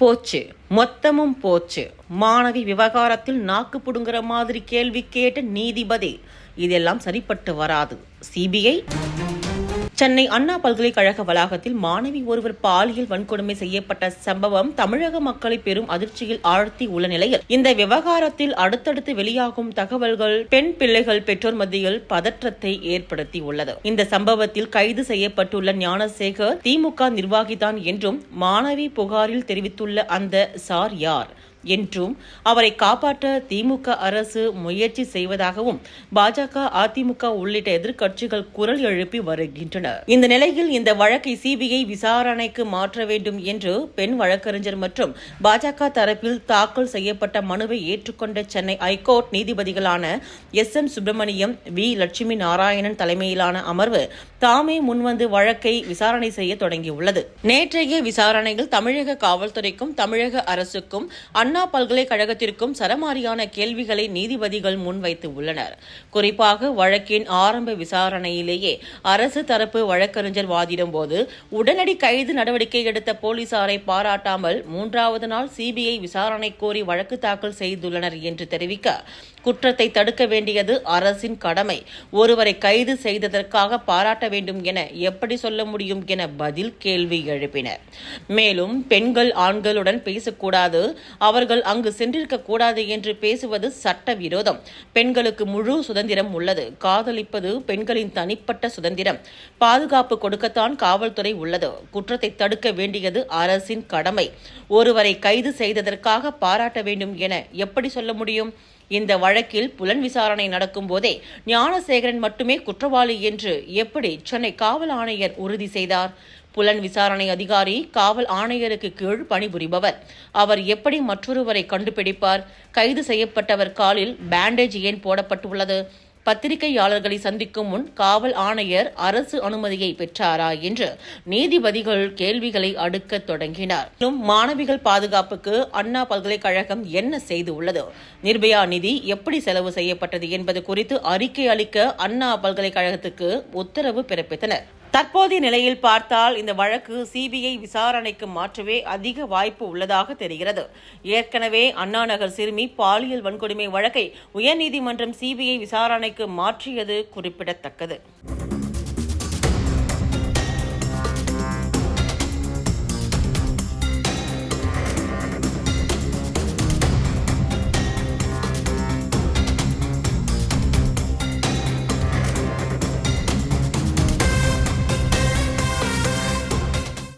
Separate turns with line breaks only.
போச்சு. மொத்தமும் போச்சு. மாணவி விவகாரத்தில் நாக்கு புடுங்குற மாதிரி கேள்வி கேட்ட நீதிபதி இதெல்லாம் சரிப்பட்டு வராது. சிபிஐ சென்னை அண்ணா பல்கலைக்கழக வளாகத்தில் மாணவி ஒருவர் பாலியல் வன்கொடுமை செய்யப்பட்ட சம்பவம் தமிழக மக்களை பெரும் அதிர்ச்சியில் ஆழ்த்தி உள்ள நிலையில் இந்த விவகாரத்தில் அடுத்தடுத்து வெளியாகும் தகவல்கள் பெண் பிள்ளைகள் பெற்றோர் மத்தியில் பதற்றத்தை ஏற்படுத்தி உள்ளது இந்த சம்பவத்தில் கைது செய்யப்பட்டுள்ள ஞானசேகர் திமுக நிர்வாகிதான் என்றும் மாணவி புகாரில் தெரிவித்துள்ள அந்த சார் யார்? என்றும் அவரை காப்பாற்ற திமுக அரசு முயற்சி செய்வதாகவும் பாஜக அதிமுக உள்ளிட்ட எதிர்க்கட்சிகள் குரல் எழுப்பி வருகின்றனர் இந்த நிலையில் இந்த வழக்கை சிபிஐ விசாரணைக்கு மாற்ற வேண்டும் என்று பெண் வழக்கறிஞர் மற்றும் பாஜக தரப்பில் தாக்கல் செய்யப்பட்ட மனுவை ஏற்றுக்கொண்ட Chennai high court நீதிபதிகளான S M Subramaniam V Lakshmi Narayanan தலைமையிலான அமர்வு தாமே முன்வந்து வழக்கை விசாரணை செய்ய தொடங்கியுள்ளது. நேற்றைய விசாரணையில் தமிழக காவல்துறைக்கும் தமிழக அரசுக்கும் அண்ணா அண்ணா பல்கலைக்கழகத்திற்கும் சரமாரியான கேள்விகளை நீதிபதிகள் முன்வைத்து உள்ளனர். குறிப்பாக வழக்கின் ஆரம்ப விசாரணையிலேயே அரசு தரப்பு வழக்கறிஞர் வாதிடும் போது உடனடி கைது நடவடிக்கை எடுத்த போலீசாரை பாராட்டாமல் மூன்றாவது நாள் சிபிஐ விசாரணை கோரி வழக்கு தாக்கல் செய்துள்ளனர் என்று தெரிவிக்க குற்றத்தை தடுக்க வேண்டியது அரசின் கடமை. ஒருவரை கைது செய்ததற்காக பாராட்ட வேண்டும் என எப்படி சொல்ல முடியும் என பதில் கேள்வி எழுப்பினர். மேலும் பெண்கள் ஆண்களுடன் பேசக்கூடாது. அவர் அவர்கள் அங்கு சென்றிருக்க கூடாது என்று பேசுவது சட்டவிரோதம். பெண்களுக்கு முழு சுதந்திரம் உள்ளது. காதலிப்பது பெண்களின் தனிப்பட்ட சுதந்திரம். பாதுகாப்பு கொடுக்கத்தான் காவல்துறை உள்ளது. குற்றத்தை தடுக்க வேண்டியது அரசின் கடமை. ஒருவரை கைது செய்ததற்காக பாராட்ட வேண்டும் என எப்படி சொல்ல முடியும்? இந்த வழக்கில் புலன் விசாரணை நடக்கும் போதே ஞானசேகரன் மட்டுமே குற்றவாளி என்று எப்படி சென்னை காவல் ஆணையர் உறுதி செய்தார்? புலன் விசாரணை அதிகாரி காவல் ஆணையருக்கு கீழ் பணிபுரிபவர். அவர் எப்படி மற்றொருவரை கண்டுபிடிப்பார்? கைது செய்யப்பட்டவர் காலில் பேண்டேஜ் ஏன் போடப்பட்டுள்ளது? பத்திரிகையாளர்களை சந்திக்கும் முன் காவல் ஆணையர் அரசு அனுமதியை பெற்றாரா என்று நீதிபதிகள் கேள்விகளை அடுக்க தொடங்கினார். மேலும் மாணவிகள் பாதுகாப்புக்கு அண்ணா பல்கலைக்கழகம் என்ன செய்து உள்ளது நிர்பயா நிதி எப்படி செலவு செய்யப்பட்டது என்பது குறித்து அறிக்கை அளிக்க அண்ணா பல்கலைக்கழகத்துக்கு உத்தரவு பிறப்பித்தனர். தற்போதைய நிலையில் பார்த்தால் இந்த வழக்கு சிபிஐ விசாரணைக்கு மாற்றவே அதிக வாய்ப்பு உள்ளதாக தெரிகிறது. ஏற்கனவே அண்ணாநகர் சிறுமி பாலியல் வன்கொடுமை வழக்கை உயர்நீதிமன்றம் சிபிஐ விசாரணைக்கு மாற்றியது குறிப்பிடத்தக்கது.